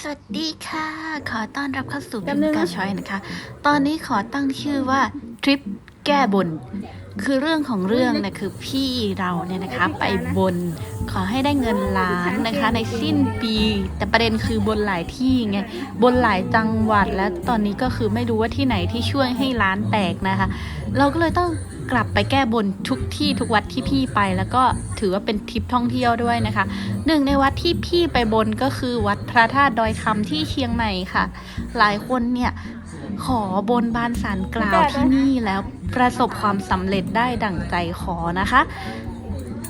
สวัสดีค่ะ ขอต้อนรับเข้าสู่แป๊บิบมนึงนะกาชอยนะคะ ตอนนี้ขอตั้งชื่อว่าทริปแก้บน คือเรื่องของเรื่องเนี่ยคือพี่เราเนี่ยนะคะ ไปบน ขอให้ได้เงินล้านนะคะ ในสิ้นปี แต่ประเด็นคือบนหลายที่ไง บนหลายจังหวัดและตอนนี้ก็คือไม่รู้ว่าที่ไหนที่ช่วยให้ร้านแตกนะคะ เราก็เลยต้อง กลับไปแก้บนทุกที่ทุกวัดที่พี่ไป แล้วก็ถือว่าเป็นทริปท่องเที่ยวด้วยนะคะหนึ่งในวัดที่พี่ไปบนก็คือวัดพระธาตุดอยคำที่เชียงใหม่ค่ะ หลายคนเนี่ยขอบนบานสารกล่าวที่นี่แล้วประสบความสำเร็จได้ดั่งใจขอนะคะ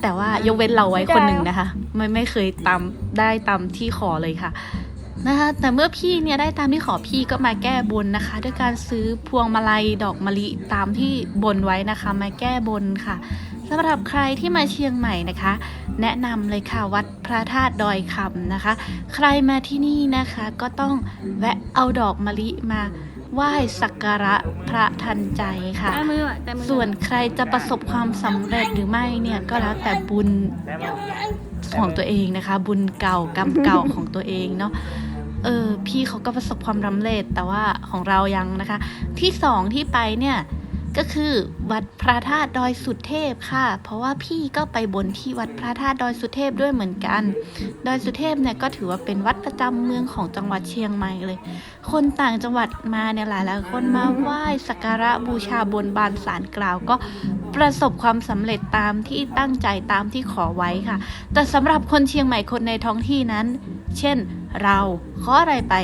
แต่ว่ายกเว้นเราไว้คนหนึ่งนะคะ ไม่ไม่เคยตามได้ตามที่ขอเลยค่ะ นะคะแต่เมื่อพี่เนี่ยได้ตามที่ขอพี่ก็มาแก้บนนะคะ ด้วยการซื้อพวงมาลัยดอกมะลิตามที่บนไว้นะคะ มาแก้บนค่ะสำหรับใครที่มาเชียงใหม่นะคะ แนะนำเลยค่ะวัดพระธาตุดอยคำนะคะ ใครมาที่นี่นะคะก็ต้องแวะเอาดอกมะลิมาไหว้สักการะพระทันใจค่ะแต่มืออะแต่มือส่วนใครจะประสบความสำเร็จหรือไม่เนี่ยก็แล้วแต่บุญของตัวเองนะคะ บุญเก่ากรรมเก่าของตัวเองเนาะ เออพี่เขาก็ประสบความสำเร็จแต่ว่าของเรายังนะคะ ที่สองที่ไปเนี่ยก็คือวัดพระธาตุดอยสุเทพค่ะ เพราะว่าพี่ก็ไปบนที่วัดพระธาตุดอยสุเทพด้วยเหมือนกัน ดอยสุเทพเนี่ยก็ถือว่าเป็นวัดประจำเมืองของจังหวัดเชียงใหม่เลย คนต่างจังหวัดมาเนี่ยหลายหลายคนมาไหว้สักการะบูชาบนบานสารกล่าวก็ประสบความสำเร็จตามที่ตั้งใจตามที่ขอไว้ค่ะ แต่สำหรับคนเชียงใหม่คนในท้องที่นั้น เช่น เราขออะไรไป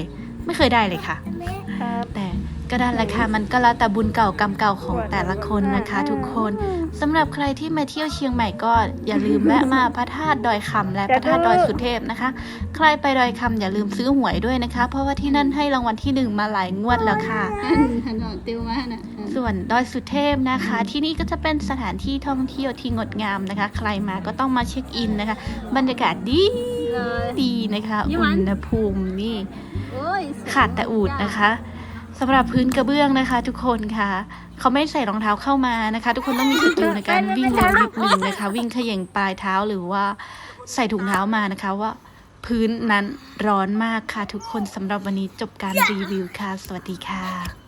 ไม่เคยได้เลยค่ะครับแต่ก็ได้แหละค่ะมันก็แล้วแต่บุญเก่ากรรมเก่าของแต่ละคนนะคะ ทุกคนสำหรับใครที่มาเที่ยวเชียงใหม่ก็อย่าลืมแวะมาพระธาตุดอยคำและพระธาตุดอยสุเทพนะคะ ใครไปดอยคำอย่าลืมซื้อหวยด้วยนะคะ เพราะว่าที่นั่นให้รางวัลที่หนึ่งมาหลายงวดแล้วค่ะหันหนอนติวมาน่ะส่วนดอยสุเทพนะคะ ที่นี่ก็จะเป็นสถานที่ท่องเที่ยวที่งดงามนะคะ ใครมาก็ต้องมาเช็คอินนะคะ บรรยากาศดี เลย ดีนะคะยี่อุหวันณหภูมินี่ โอ้ยสวยขาดแต่อูดนะคะสำหรับพื้นกระเบื้องนะคะ ทุกคนค่ะ เขาไม่ใส่รองเท้าเข้ามานะคะ ทุกคนต้องมีสกิลในการวิ่งเร็วนิดนึงนะคะ วิ่งเขย่งปลายเท้าหรือว่าใส่ถุงเท้ามานะคะว่า พื้นนั้นร้อนมากค่ะ ทุกคนสำหรับวันนี้จบการรีวิวค่ะ สวัสดีค่ะ